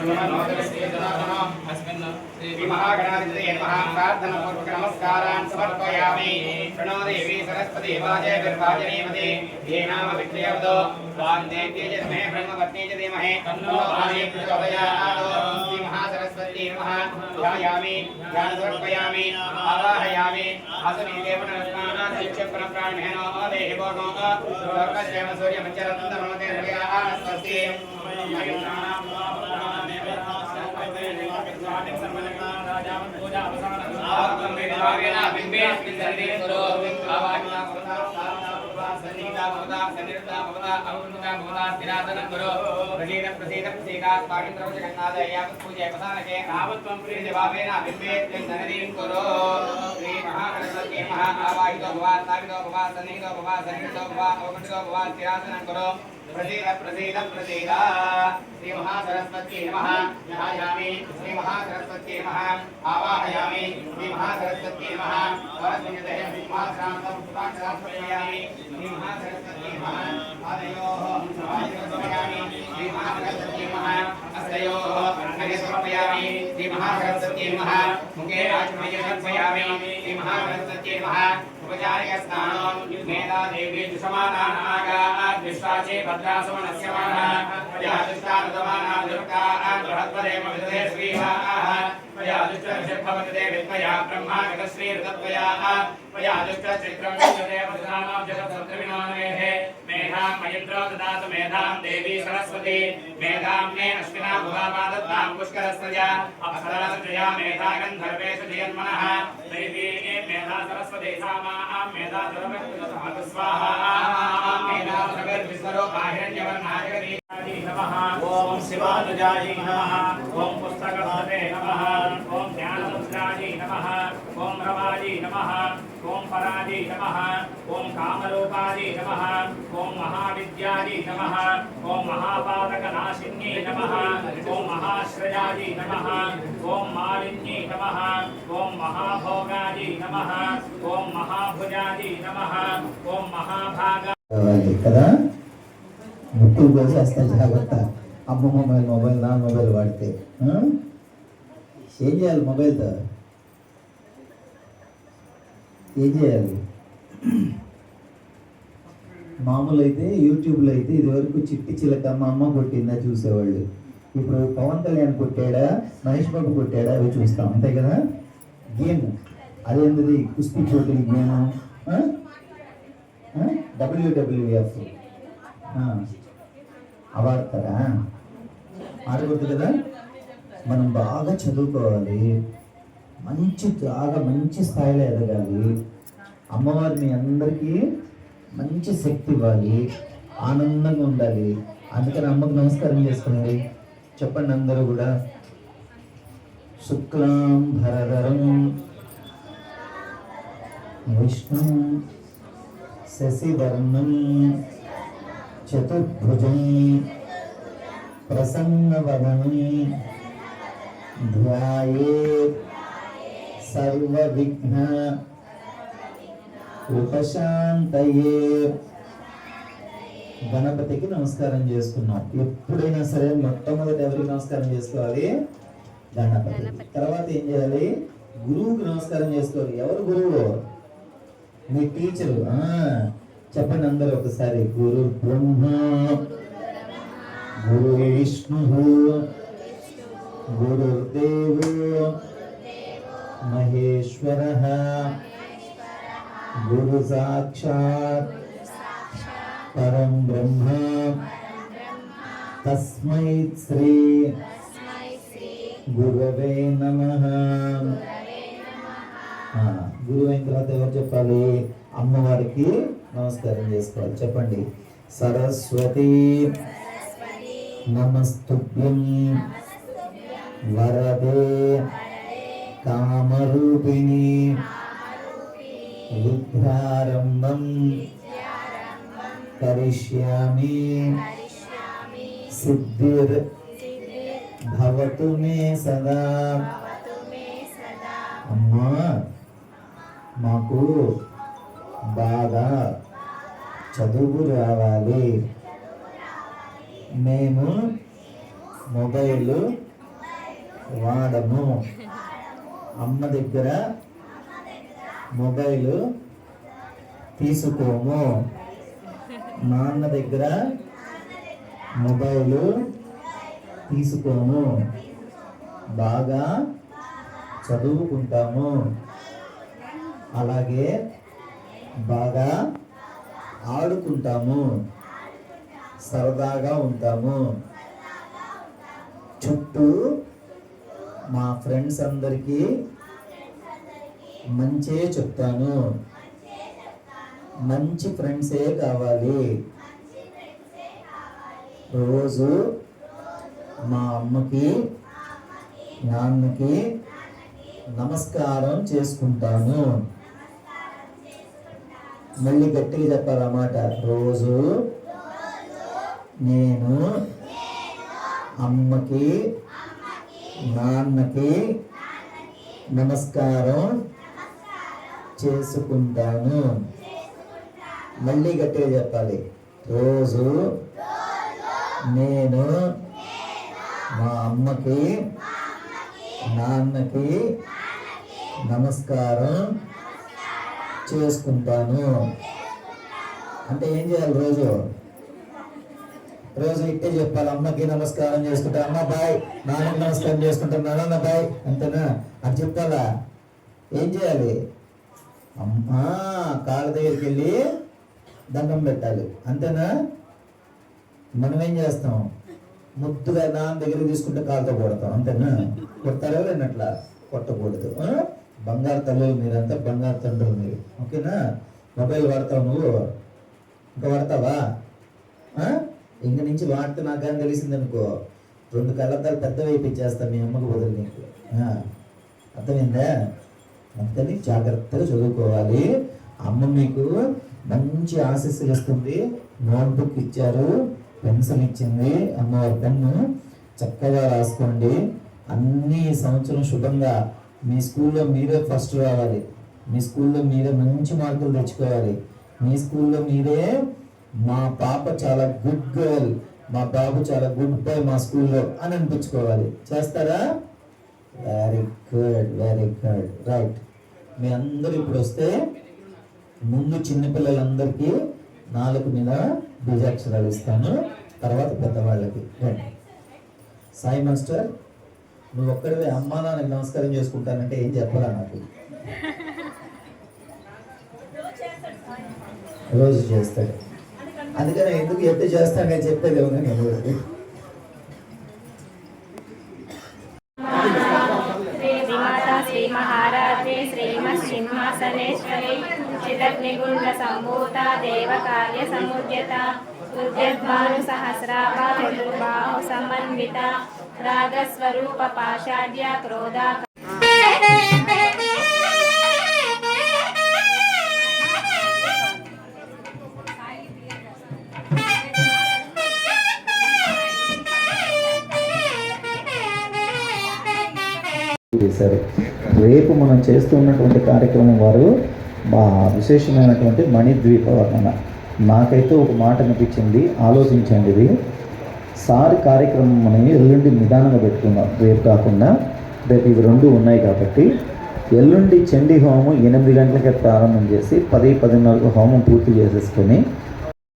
अस्मिन् श्रीमहागणाधिपतये नमः प्रार्थनापूर्वकनमस्कारान् समर्पयामि। शृणो देवी सरस्वती वाजे विर्वाजनीमते ये नाम विक्रियवदो स्वान्देव्ये च मे ब्रह्मपत्नी च देमहे तन्नो आदे प्रचोदयात् श्रीमहासरस्वती नमः। ध्यायामि। ध्यानसमर्पयामि। आवाहयामि। आसमीदेवनरत्नानां शिक्षप्रप्राणेनो देहिभोगो लोकक्षेमसूर्यमचरत्नमते हृदयाः स्वस्ति ध्यान समर्पयामि आवाहयामि आसने देवनस्नानात् शिक्षप्रं प्राणमेनो देहि आवाहितो भवा स्थापितो भवा सन्निहितो भवा सन्निहितो भवा अवगणितो भवा स्थिरासनं करो। प्रसीद प्रसीद प्रसीद। श्री महासरस्वती नमः। ध्यायामि श्री महासरस्वती नमः। आवाहयामि। श्री महासरस्वती नमः। वरसंयते महाश्रान्तं पुष्पाक्षरास्पयामि श्री महासरस्वती नमः। आदयोः समाजं समयामि श्री महासरस्वती नमः। हस्तयोः मुखे समर्पयामि श्रीमहासरस्वत्यै नमः। मुखे आचमय समर्पयामि श्रीमहासरस्वत्यै नमः। उपचार्यस्नानं, मेधादेवी दुषमानानागात् विश्वाचे भद्रासुमनस्यमानः प्रजादुष्टानुतमानां दुर्गात् बृहत्पदेम विदधे श्रीवाः प्रजादुष्टशभवते विद्मया ब्रह्मा गतश्रीरतत्वयाः प्रजादुष्टचित्रं विदधे वदनानां जगत्सत्रविनामेः मयन्द्रो ददातु मेधां देवी सरस्वती। मेधां मे अश्विना भुवापादत्तां पुष्करस्वया अप्सरासजया मेधा गन्धर्वेषु जयन्मनः। देवी मेधा सरस्वती सामां, मेधा सर्वकृतसमतु स्वाहा। मेधा सगर्भिस्वरूपा हिरण्यवर्णाय नमः। ॐ शिवानुजायै नमः। పరాజై నమః ఓం కామరూపాయై నమః ఓం మహావిద్యాయై నమః ఓం మహాపాతకనాశిన్యై నమః ఓం మహాశ్రయాయై నమః ఓం మాలిన్యై నమః ఓం మహాభోగాయై నమః ఓం మహాభుజాయై నమః ఓం మహాభాగా కావాలి కదా? ముక్కులు కోసేస్తా జాగ్రత్త. అమ్మ మొబైల్ మొబైల్ నా మొబైల్ వాడితే ఆ? ఏం చేయాలి మొబైల్తో? ఏం చేయాలి? మామూలు అయితే యూట్యూబ్లో అయితే ఇదివరకు చిట్టి చిలక మా అమ్మ కొట్టిందా చూసేవాళ్ళు. ఇప్పుడు పవన్ కళ్యాణ్ కొట్టాడా మహేష్ బాబు కొట్టాడా అవి చూస్తాం. అంతే కదా? గేమ్. అదేంటిది? కుస్తీ పోటీ గేమ్. డబ్ల్యూడబ్ల్యూఎఫ్. అవాడతారా ఆడకూడదు కదా? మనం బాగా చదువుకోవాలి. మంచి బాగా మంచి స్థాయిలో ఎదగాలి. అమ్మవారు మీ అందరికీ మంచి శక్తి ఇవ్వాలి. ఆనందంగా ఉండాలి. అందుకని అమ్మకు నమస్కారం చేసుకోండి చెప్పండి అందరూ కూడా. శుక్లాం భరధరం. విష్ణు శశివర్ణం చతుర్భుజం ప్రసన్నవదనం ధ్యాయే సర్వవిఘ్న ఉపశాంతయే గణపతికి నమస్కారం చేసుకున్నాం. ఎప్పుడైనా సరే మొట్టమొదటి ఎవరికి నమస్కారం చేసుకోవాలి? గణపతి తర్వాత ఏం చేయాలి? గురువుకి నమస్కారం చేసుకోవాలి. ఎవరు గురువు? మీ టీచరు. ఆ, చెప్పండి అందరూ ఒకసారి. గురు బ్రహ్మ గురు విష్ణు గురుదేవు మహేశ్వర. గురు సాక్షాత్ పరం బ్రహ్మ తస్మై శ్రీ గురవే నమ గురువు అయిన తర్వాత ఎవరు చెప్పాలి? అమ్మవారికి నమస్కారం చేసుకోవాలి. చెప్పండి. సరస్వతి నమస్తుభ్యం వరదే కామరూపిణి విద్యారంభం కరిష్యామి. సిద్ధిర్ భవతు మే సదా. అమ్మా మాకు బాగా చదువు రావాలి. మేము మొబైల్ వాడము. అమ్మ దగ్గర మొబైల్ తీసుకోము. నాన్న దగ్గర మొబైల్ తీసుకోము. బాగా చదువుకుంటాము. అలాగే బాగా ఆడుకుంటాము. సరదాగా ఉంటాము. చుట్టూ మా ఫ్రెండ్స్ అందరికీ మంచే చెప్తాను. మంచి ఫ్రెండ్సే కావాలి. రోజు మా అమ్మకి నాన్నకి నమస్కారం చేసుకుంటాను. మళ్ళీ గట్టిగా చెప్పాలన్నమాట రోజు నేను అమ్మకి నాన్నకి నమస్కారం చేసుకుంటాను. మళ్ళీ గట్టిగా చెప్పాలి. రోజు నేను మా అమ్మకి నాన్నకి నమస్కారం చేసుకుంటాను. అంటే ఏం చేయాలి రోజు? రోజు ఇట్టే చెప్పాలి. అమ్మకి నమస్కారం చేసుకుంటా అమ్మ బాయ్ నాన్నకి నమస్కారం చేసుకుంటాను నాన్న బాయ్ అంతేనా? అది చెప్పాలా? ఏం చేయాలి? అమ్మా కాళ్ళ దగ్గరికి వెళ్ళి దండం పెట్టాలి. అంతేనా? మనం ఏం చేస్తాం? ముద్దుగా నాన్న దగ్గర తీసుకుంటే కాళ్ళతో కొడతాం అంతేనా? కొడతారో లేనట్లా? కొట్టకూడదు. బంగారు తల్లులు మీరంతా బంగారు తండ్రులు మీరు ఓకేనా? మొబైల్ వాడతావు నువ్వు? ఇంకా వాడతావా? ఇంక నుంచి వాడితే నాకు కానీ తెలిసింది అనుకో రెండు కళ్ళద్దాలు పెద్ద వేయించేస్తా మీ అమ్మకు బదులు నీకు. అర్థమైందా? అందుకని జాగ్రత్తగా చదువుకోవాలి. అమ్మ మీకు మంచి ఆశీస్సులు ఇస్తుంది. నోట్బుక్ ఇచ్చారు. పెన్సిల్ ఇచ్చింది. అమ్మవారి పెన్ను చక్కగా రాసుకోండి. అన్ని సంవత్సరం శుభంగా మీ స్కూల్లో మీరే ఫస్ట్ రావాలి. మీ స్కూల్లో మీరే మంచి మార్కులు తెచ్చుకోవాలి. మీ స్కూల్లో మీరే మా పాప చాలా గుడ్ గర్ల్ మా బాబు చాలా గుడ్ బాయ్ మా స్కూల్లో అని అనిపించుకోవాలి. చేస్తారా? గుడ్ వెరీ గుడ్ రైట్ మీ అందరూ ఇప్పుడు వస్తే ముందు చిన్నపిల్లలందరికీ నాలుగు మీద బీజాక్షరాలు ఇస్తాను. తర్వాత పెద్దవాళ్ళకి. రండి. సాయి మాస్టర్ నువ్వు ఒక్కడివే అమ్మా నాన్నకి నమస్కారం చేసుకుంటానంటే ఏం చెప్పరా నాకు? రోజు చేస్తాడు. అందుకని ఎందుకు ఎప్పుడు చేస్తానని చెప్పేది ఏమన్నా నేను सिंहासनेश्वरि चिदग्निगुण्डसम्भूता देवकार्यसमुद्यता उद्यद्भानुसहस्राभा चतुर्बाहु समन्विता रागस्वरूपपाषाढ्या क्रोधा ಸರಿ రేపు మనం చేస్తున్నటువంటి కార్యక్రమం వారు మా విశేషమైనటువంటి మణిద్వీప వర్ణన నాకైతే ఒక మాట అనిపించింది ఆలోచించండి ఇది. సారి కార్యక్రమం మనం ఎల్లుండి నిదానంగా పెట్టుకుందాం. రేపు కాకుండా రేపు ఇవి రెండు ఉన్నాయి కాబట్టి ఎల్లుండి చండీ హోమం ఎనిమిది గంటలకే ప్రారంభం చేసి పది పదిన్నరకు హోమం పూర్తి చేసేసుకొని